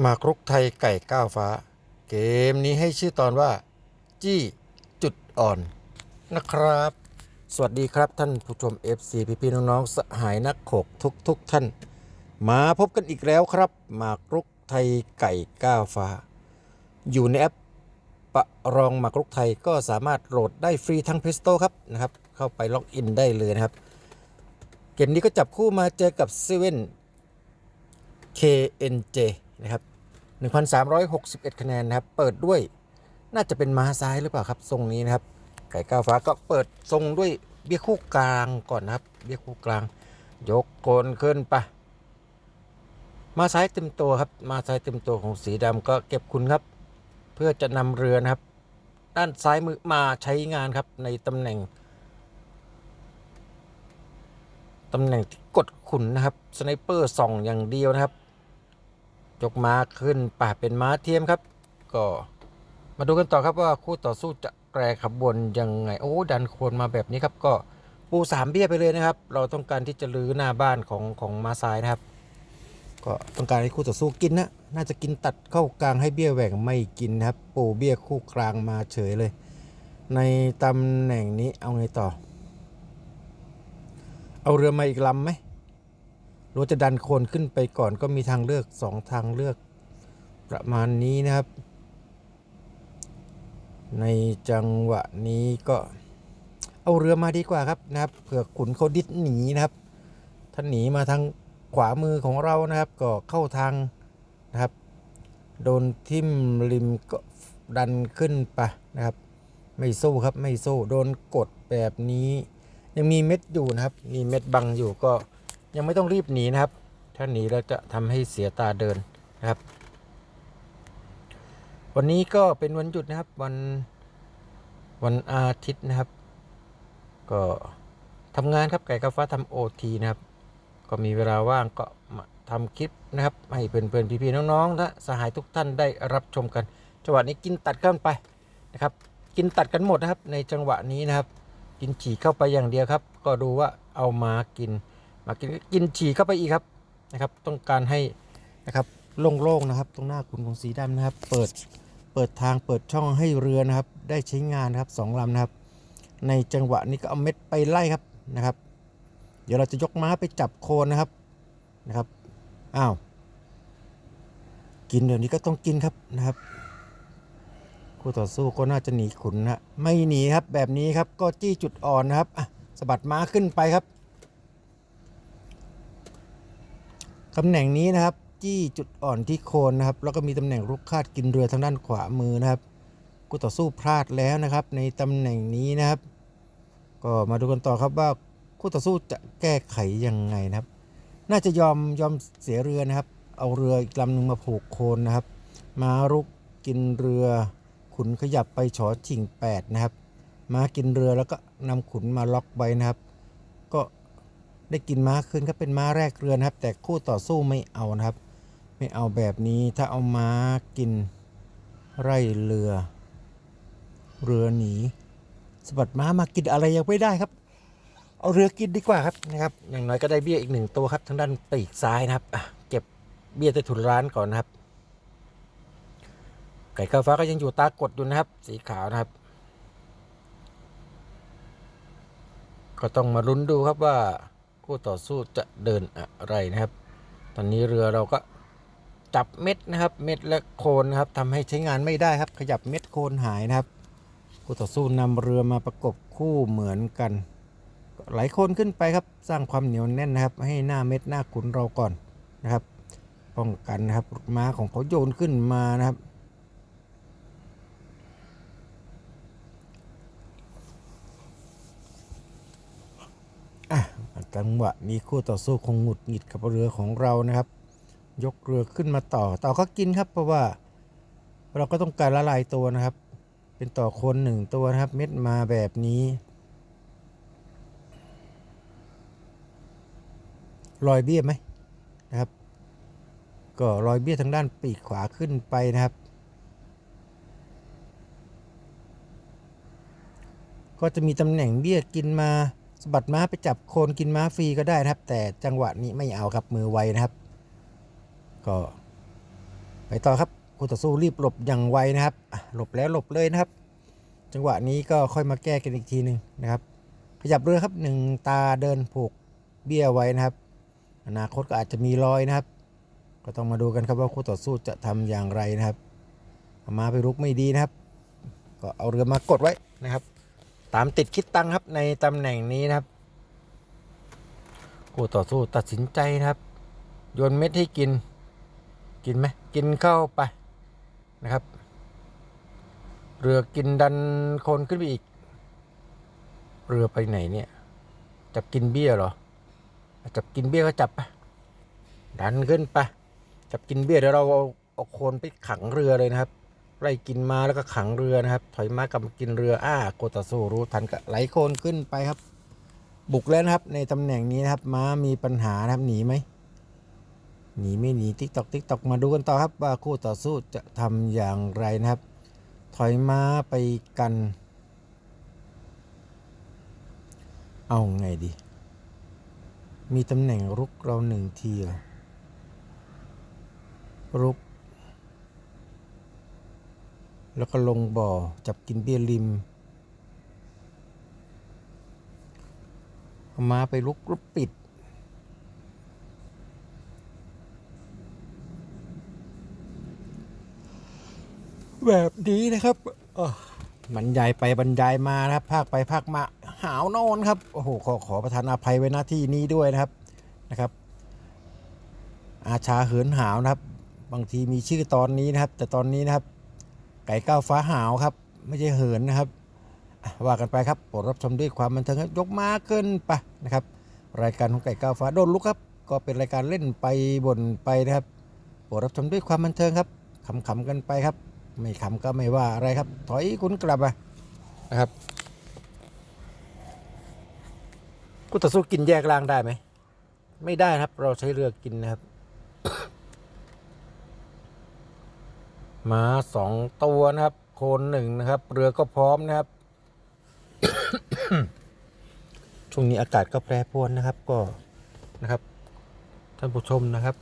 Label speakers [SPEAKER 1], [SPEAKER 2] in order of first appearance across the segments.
[SPEAKER 1] หมากรุกไทยไก่ก้าวฟ้า เกมนี้ให้ชื่อตอนว่า จี้จุดอ่อนนะครับ สวัสดีครับท่านผู้ชม FC พี่พี่น้องๆสหายนักขกทุกทุกๆท่าน มาพบกันอีกแล้วครับ หมากรุกไทยไก่ก้าวฟ้า อยู่ในแอปปะรองหมากรุกไทยก็สามารถโหลดได้ฟรีทั้งเพ s โ o ครับนะครับ เข้าไปล็อกอินได้เลยนะครับ เกมนี้ก็จับคู่มาเจอกับเซเว่น KNJ นะครับ1,361 คะแนนนะครับ เปิดด้วยน่าจะเป็นม้าซ้ายหรือเปล่าครับ ทรงนี้นะครับ ไก่ก้าวฟ้าก็เปิดทรงด้วยเบี้ยคู่กลางก่อนนะครับ เบี้ยคู่กลาง ยกโกนขึ้นไปมาซ้ายเต็มตัวครับ มาซ้ายเต็มตัวของสีดำก็เก็บคุณครับ เพื่อจะนำเรือนะครับ ด้านซ้ายมือมาใช้งานครับในตำแหน่งตำแหน่งที่กดขุนนะครับสไนเปอร์ส่องอย่างเดียวนะครับ ยกม้าขึ้นป่าเป็นม้าเทียมครับ ก็มาดูกันต่อครับว่าคู่ต่อสู้จะแปรขบวนยังไงโอ้ดันโคนมาแบบนี้ครับก็ปูสามเบี้ยไปเลยนะครับ เราต้องการที่จะลื้อหน้าบ้านของของมาซ้ายนะครับ ก็ต้องการให้คู่ต่อสู้กินนะน่าจะกินตัดเข้ากลางให้เบี้ยแหว่งไม่กินนะครับ ปูเบี้ยคู่กลางมาเฉยเลย ในตำแหน่งนี้เอาไงต่อ เอาเรือมาอีกลำไหม หรือจะดันโคนขึ้นไปก่อนก็มีทางเลือกสองทางเลือกประมาณนี้นะครับ ในจังหวะนี้ก็เอาเรือมาดีกว่าครับนะครับเผื่อขุนเขาดิดหนีนะครับท่านหนีมาทางขวามือของเรานะครับ ก็เข้าทางนะครับ โดนทิ่มริมก็ดันขึ้นไปนะครับ ไม่สู้ครับไม่สู้โดนกดแบบนี้ ยังมีเม็ดอยู่นะครับ มีเม็ดบังอยู่ก็ ยังไม่ต้องรีบหนีนะครับ ถ้าหนีแล้วจะทำให้เสียตาเดินนะครับ วันนี้ก็เป็นวันหยุดนะครับ วันวันอาทิตย์นะครับ ก็ทำงานครับไก่กาฟ้าทำโอทีนะครับ ก็มีเวลาว่างก็มาทำคลิปนะครับ ให้เพื่อนๆพี่ๆน้องๆและสหายทุกท่านได้รับชมกัน จังหวะนี้กินตัดกันไปนะครับ กินตัดกันหมดนะครับ ในจังหวะนี้นะครับ กินฉี่เข้าไปอย่างเดียวครับ ก็ดูว่าเอามากิน มากินกินฉี่เข้าไปอีกครับนะครับ ต้องการให้นะครับโล่งๆนะครับ ตรงหน้าขุนของสีดำนะครับ เปิดเปิดทางเปิดช่องให้เรือนะครับ ได้ใช้งานนะครับสองลำนะครับ ในจังหวะนี้ก็เอาเม็ดไปไล่ครับนะครับ เดี๋ยวเราจะยกม้าไปจับโคนนะครับนะครับอ้าวกินเดี๋ยวนี้ก็ต้องกินครับนะครับคู่ต่อสู้ก็น่าจะหนีขุนนะไม่หนีครับแบบนี้ครับก็จี้จุดอ่อนนะครับสะบัดม้าขึ้นไปครับ ตำแหน่งนี้นะครับ จี้จุดอ่อนที่โคนนะครับ แล้วก็มีตำแหน่งลูกคาดกินเรือทางด้านขวามือนะครับคู่ต่อสู้พลาดแล้วนะครับ ในตำแหน่งนี้นะครับ ก็มาดูกันต่อครับว่าคู่ต่อสู้จะแก้ไขยังไงนะครับ น่าจะยอมยอมเสียเรือนะครับ เอาเรืออีกลำหนึ่งมาผูกโคนนะครับมารุกกินเรือ ขุนขยับไปฉอชิง8นะครับ ม้ากินเรือแล้วก็นำขุนมาล็อกไว้นะครับ ได้กินม้าคืนก็เป็นม้าแรกเรือนครับ แต่คู่ต่อสู้ไม่เอานะครับ ไม่เอาแบบนี้ถ้าเอาม้ากินไร่เรือ เรือหนีสะบัดม้ามากินอะไรยังไม่ได้ครับ เอาเรือกินดีกว่าครับนะครับอย่างน้อยก็ได้เบี้ยอีกหนึ่งตัวครับทางด้านปีกซ้ายนะครับเก็บเบี้ยใต้ถุนร้านก่อนนะครับ ไก่ข้าวฟ้าก็ยังอยู่ตากดอยู่นะครับ สีขาวนะครับ ก็ต้องมาลุ้นดูครับว่า คู่ต่อสู้จะเดินอะไรนะครับ ตอนนี้เรือเราก็จับเม็ดนะครับ เม็ดและโคนนะครับทำให้ใช้งานไม่ได้ครับ ขยับเม็ดโคนหายนะครับ คู่ต่อสู้นำเรือมาประกบคู่เหมือนกันไหลโคนขึ้นไปครับ สร้างความเหนียวแน่นนะครับ ให้หน้าเม็ดหน้าขุนเราก่อนนะครับ ป้องกันนะครับม้าของเขาโยนขึ้นมานะครับอะ จังหวะนี้คู่ต่อสู้คงหงุดหงิดกับเรือของเรานะครับ ยกเรือขึ้นมาต่อต่อก็กินครับ เพราะว่าเราก็ต้องการละลายตัวนะครับ เป็นต่อคนหนึ่งตัวนะครับ เม็ดมาแบบนี้รอยเบี้ยไหมนะครับ ก็รอยเบี้ยทางด้านปีกขวาขึ้นไปนะครับ ก็จะมีตำแหน่งเบี้ยกินมา สะบัดม้าไปจับโคนกินม้าฟรีก็ได้นะครับ แต่จังหวะนี้ไม่เอาครับมือไวนะครับ ก็ไปต่อครับคู่ต่อสู้รีบหลบอย่างไวนะครับหลบแล้วหลบเลยนะครับ จังหวะนี้ก็ค่อยมาแก้กันอีกทีหนึ่งนะครับ ขยับเรือครับหนึ่งตาเดินผูกเบี้ยไว้นะครับ อนาคตก็อาจจะมีรอยนะครับ ก็ต้องมาดูกันครับว่าคู่ต่อสู้จะทำอย่างไรนะครับ มาไปรุกไม่ดีนะครับ ก็เอาเรือมากดไว้นะครับ ตามติดคิดตังครับในตำแหน่งนี้นะครับคู่ต่อสู้ตัดสินใจนะครับ โยนเม็ดให้กิน กินไหมกินเข้าไปนะครับ เรือกินดันคนขึ้นไปอีก เรือไปไหนเนี่ย จับกินเบี้ยเหรอ จับกินเบี้ยก็จับไปดันขึ้นไปจับกินเบี้ยเดี๋ยวเราเอาเอาโคนไปขังเรือเลยนะครับ ไล่กินมาแล้วก็ขังเรือนะครับ ถอยมากลับมากินเรืออ่าโกตาสู้รู้ทันก็ไหลโคนขึ้นไปครับ บุกแล้วนะครับในตำแหน่งนี้นะครับม้ามีปัญหานะครับหนีไหมหนีไม่หนีติ๊กตอกติ๊กตอกมาดูกันต่อครับว่าคู่ต่อสู้จะทำอย่างไรนะครับ ถอยม้าไปกัน เอาไงดี มีตำแหน่งรุกเราหนึ่งทีรุก แล้วก็ลงบ่อจับกินเบี้ยริมมาไปลุกรุกปิด แบบนี้นะครับอ้อบรรยายไปบรรยายมานะครับ ภาคไปภาคมาหาวนอนครับ โอ้โห ขอขอประทานอภัยไว้หน้าที่นี้ด้วยนะครับนะครับ อาชาเหินหาวนะครับ บางทีมีชื่อตอนนี้นะครับ แต่ตอนนี้นะครับ ก่ก้าวฟ้าหาวครับ ไม่ใช่เหินนะครับว่ากันไปครับโปรดรับชมด้วยความบันเทิงครับยกมาขึ้นไปนะครับ รายการของไก่ก้าวฟ้าโดนลุกครับ ก็เป็นรายการเล่นไปบ่นไปนะครับโปรดรับชมด้วยความบันเทิงครับขำๆกันไปครับ ไม่ขำก็ไม่ว่าอะไรครับ ถอยคุณกลับมานะครับกูต่อสู้กินแยกล่างได้ไหม ไม่ได้ครับ เราใช้เรือกินนะครับ มาสองตัวนะครับ โคนหนึ่งนะครับ เรือก็พร้อมนะครับ ช่วงนี้อากาศก็แปรปรวนนะครับ ก็นะครับ ท่านผู้ชมนะครับ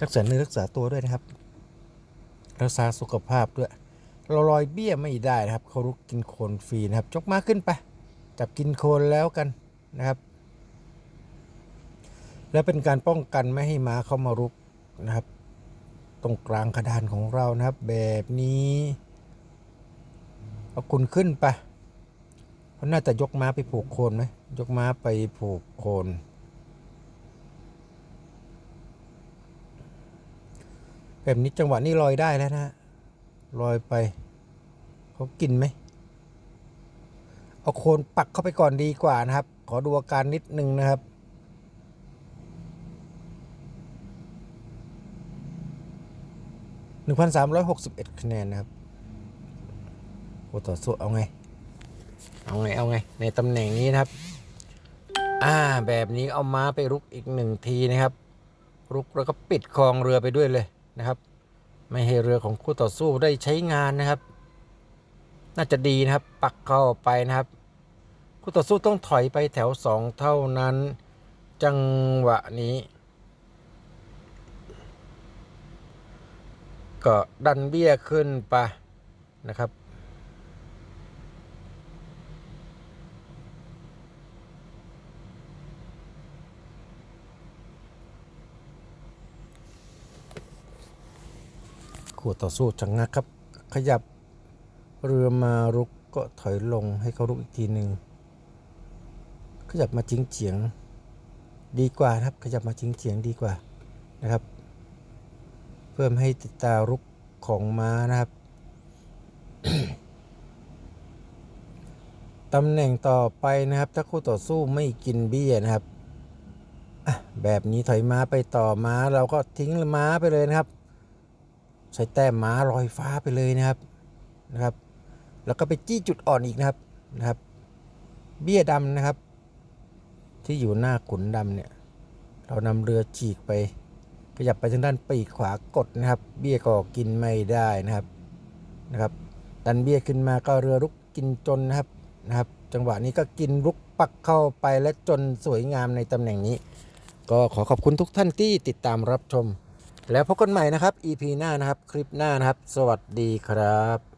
[SPEAKER 1] รักษาเนื้อรักษาตัวด้วยนะครับ รักษาสุขภาพด้วยเราลอยเบี้ยไม่ได้นะครับเขารุกกินโคนฟรีนะครับจกมาขึ้นไปจับกินโคนแล้วกันนะครับ และเป็นการป้องกันไม่ให้ม้าเข้ามารุก นะครับ ตรงกลางกระดานของเรานะครับ แบบนี้เอาคุณขึ้นไปเขาน่าจะยกม้าไปผูกโคนไหมยกม้าไปผูกโคนแบบนี้จังหวะนี้ลอยได้แล้วนะลอยไปเขากินไหมเอาโคนปักเข้าไปก่อนดีกว่านะครับ ขอดูอาการนิดนึงนะครับ 1,361 คะแนนนะครับโอ้ต่อสู้เอาไง เอาไง เอาไง ในตำแหน่งนี้นะครับ อ่า แบบนี้เอาม้าไปรุกอีกหนึ่งทีนะครับ รุกแล้วก็ปิดคลองเรือไปด้วยเลยนะครับ ไม่ให้เรือของคู่ต่อสู้ได้ใช้งานนะครับ น่าจะดีนะครับ ปักเข้าไปนะครับ คู่ต่อสู้ต้องถอยไปแถวสองเท่านั้น จังหวะนี้ ก็ดันเบี้ยขึ้นไปนะครับ คู่ต่อสู้จังงักครับ ขยับเรือมารุกก็ถอยลงให้เขารุกอีกทีหนึ่งขยับมาจิงเฉียงดีกว่านะครับ ขยับมาจิงเฉียงดีกว่านะครับ เพิ่มให้ติดตารุกของม้านะครับตำแหน่งต่อไปนะครับ ถ้าคู่ต่อสู้ไม่กินเบี้ยนะครับแบบนี้ถอยม้าไปต่อม้าเราก็ทิ้งม้าไปเลยนะครับ ใช้แต้มม้าลอยฟ้าไปเลยนะครับนะครับ แล้วก็ไปจี้จุดอ่อนอีกนะครับนะครับ เบี้ยดำนะครับ ที่อยู่หน้าขุนดำเนี่ย เรานำเรือฉีกไป ขยับไปทางด้านปีกขวากดนะครับ เบี้ยก็กินไม่ได้นะครับนะครับ ดันเบี้ยขึ้นมาก็เรือรุกกินจนนะครับนะครับ จังหวะนี้ก็กินรุกปักเข้าไปและจนสวยงามในตำแหน่งนี้ ก็ขอขอบคุณทุกท่านที่ติดตามรับชม แล้วพบกันใหม่นะครับ EP หน้านะครับ คลิปหน้านะครับ สวัสดีครับ